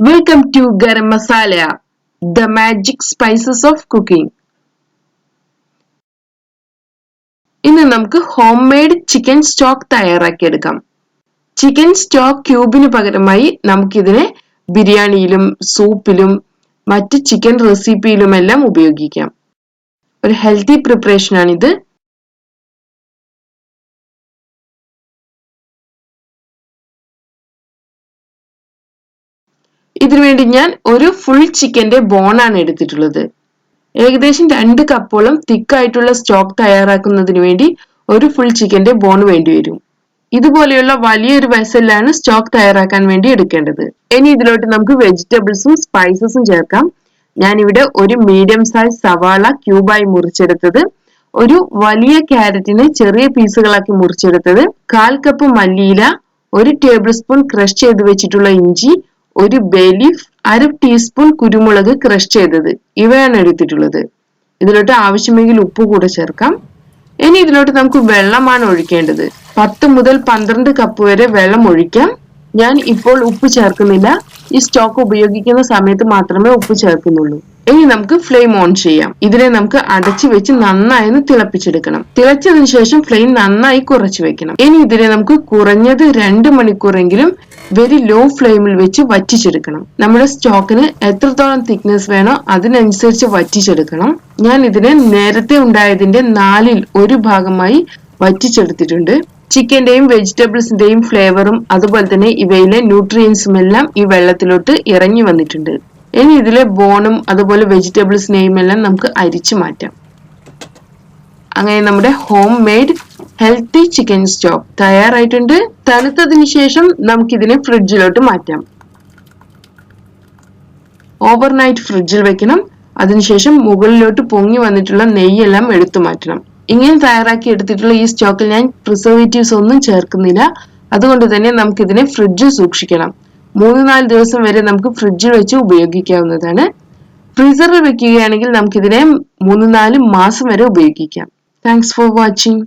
Welcome to garam masala the magic spices of cooking ഇന്ന് നമുക്ക് home made chicken stock തയ്യാറാക്കിയെടുക്കാം. Chicken stock ക്യൂബിന് പകരമായി നമുക്കിതിനെ ബിരിയാണിയിലും സൂപ്പിലും മറ്റ് ചിക്കൻ റെസിപ്പിയിലുമെല്ലാം ഉപയോഗിക്കാം. ഒരു ഹെൽത്തി പ്രിപ്പറേഷൻ ആണിത് ഇതിനുവേണ്ടി ഞാൻ ഒരു ഫുൾ ചിക്കന്റെ ബോണാണ് എടുത്തിട്ടുള്ളത്. ഏകദേശം രണ്ട് കപ്പോളം തിക്കായിട്ടുള്ള സ്റ്റോക്ക് തയ്യാറാക്കുന്നതിന് വേണ്ടി ഒരു ഫുൾ ചിക്കന്റെ ബോൺ വേണ്ടി വരും. ഇതുപോലെയുള്ള വലിയൊരു വെസലിലാണ് സ്റ്റോക്ക് തയ്യാറാക്കാൻ വേണ്ടി എടുക്കേണ്ടത്. ഇനി ഇതിലോട്ട് നമുക്ക് വെജിറ്റബിൾസും സ്പൈസസും ചേർക്കാം. ഞാനിവിടെ ഒരു മീഡിയം സൈസ് സവാള ക്യൂബായി മുറിച്ചെടുത്തത്. ഒരു വലിയ ക്യാരറ്റിനെ ചെറിയ പീസുകളാക്കി മുറിച്ചെടുത്തത്. കാൽ കപ്പ് മല്ലിയില ഒരു ടേബിൾ സ്പൂൺ ക്രഷ് ചെയ്ത് വെച്ചിട്ടുള്ള ഇഞ്ചി ഒരു ബെലീഫ് അര ടീസ്പൂൺ കുരുമുളക് ക്രഷ് ചെയ്തത്. ഇവയാണ് എടുത്തിട്ടുള്ളത്. ഇതിലോട്ട് ആവശ്യമെങ്കിൽ ഉപ്പ് കൂടെ ചേർക്കാം. ഇനി ഇതിലോട്ട് നമുക്ക് വെള്ളമാണ് ഒഴിക്കേണ്ടത്. പത്ത് മുതൽ പന്ത്രണ്ട് കപ്പ് വരെ വെള്ളം ഒഴിക്കാം. ഞാൻ ഇപ്പോൾ ഉപ്പ് ചേർക്കുന്നില്ല. ഈ സ്റ്റോക്ക് ഉപയോഗിക്കുന്ന സമയത്ത് മാത്രമേ ഉപ്പ് ചേർക്കുന്നുള്ളൂ. ഇനി നമുക്ക് ഫ്ലെയിം ഓൺ ചെയ്യാം. ഇതിനെ നമുക്ക് അടച്ചു വെച്ച് നന്നായി ഒന്ന് തിളപ്പിച്ചെടുക്കണം. തിളച്ചതിന് ശേഷം ഫ്ലെയിം നന്നായി കുറച്ചു വെക്കണം. ഇനി ഇതിനെ നമുക്ക് കുറഞ്ഞത് രണ്ട് മണിക്കൂറെങ്കിലും വെരി ലോ ഫ്ലെയിമിൽ വെച്ച് വറ്റിച്ചെടുക്കണം. നമ്മുടെ സ്റ്റോക്കിന് എത്രത്തോളം തിക്നെസ് വേണോ അതിനനുസരിച്ച് വറ്റിച്ചെടുക്കണം. ഞാൻ ഇതിനെ നേരത്തെ ഉണ്ടായതിന്റെ നാലിൽ ഒരു ഭാഗമായി വറ്റിച്ചെടുത്തിട്ടുണ്ട്. ചിക്കന്റെയും വെജിറ്റബിൾസിന്റെയും ഫ്ലേവറും അതുപോലെ തന്നെ ഇവയിലെ ന്യൂട്രിയൻസും എല്ലാം ഈ വെള്ളത്തിലോട്ട് ഇറങ്ങി വന്നിട്ടുണ്ട്. ഇനി ഇതിലെ ബോണും അതുപോലെ വെജിറ്റബിൾസിനെയും എല്ലാം നമുക്ക് അരിച്ചു മാറ്റാം. അങ്ങനെ നമ്മുടെ home made healthy chicken stock തയ്യാറായിട്ടുണ്ട്. തണുത്തതിന് ശേഷം നമുക്കിതിനെ ഫ്രിഡ്ജിലോട്ട് മാറ്റാം. ഓവർനൈറ്റ് ഫ്രിഡ്ജിൽ വെക്കണം. അതിനുശേഷം മുകളിലോട്ട് പൊങ്ങി വന്നിട്ടുള്ള നെയ്യെല്ലാം എടുത്തു മാറ്റണം. ഇങ്ങനെ തയ്യാറാക്കി എടുത്തിട്ടുള്ള ഈ സ്റ്റോക്കിൽ ഞാൻ പ്രിസർവേറ്റീവ്സ് ഒന്നും ചേർക്കുന്നില്ല. അതുകൊണ്ട് തന്നെ നമുക്കിതിനെ ഫ്രിഡ്ജിൽ സൂക്ഷിക്കണം. മൂന്ന് നാല് ദിവസം വരെ നമുക്ക് ഫ്രിഡ്ജിൽ വെച്ച് ഉപയോഗിക്കാവുന്നതാണ്. ഫ്രീസറിൽ വെക്കുകയാണെങ്കിൽ നമുക്കിതിനെ മൂന്ന് നാല് മാസം വരെ ഉപയോഗിക്കാം. Thanks for watching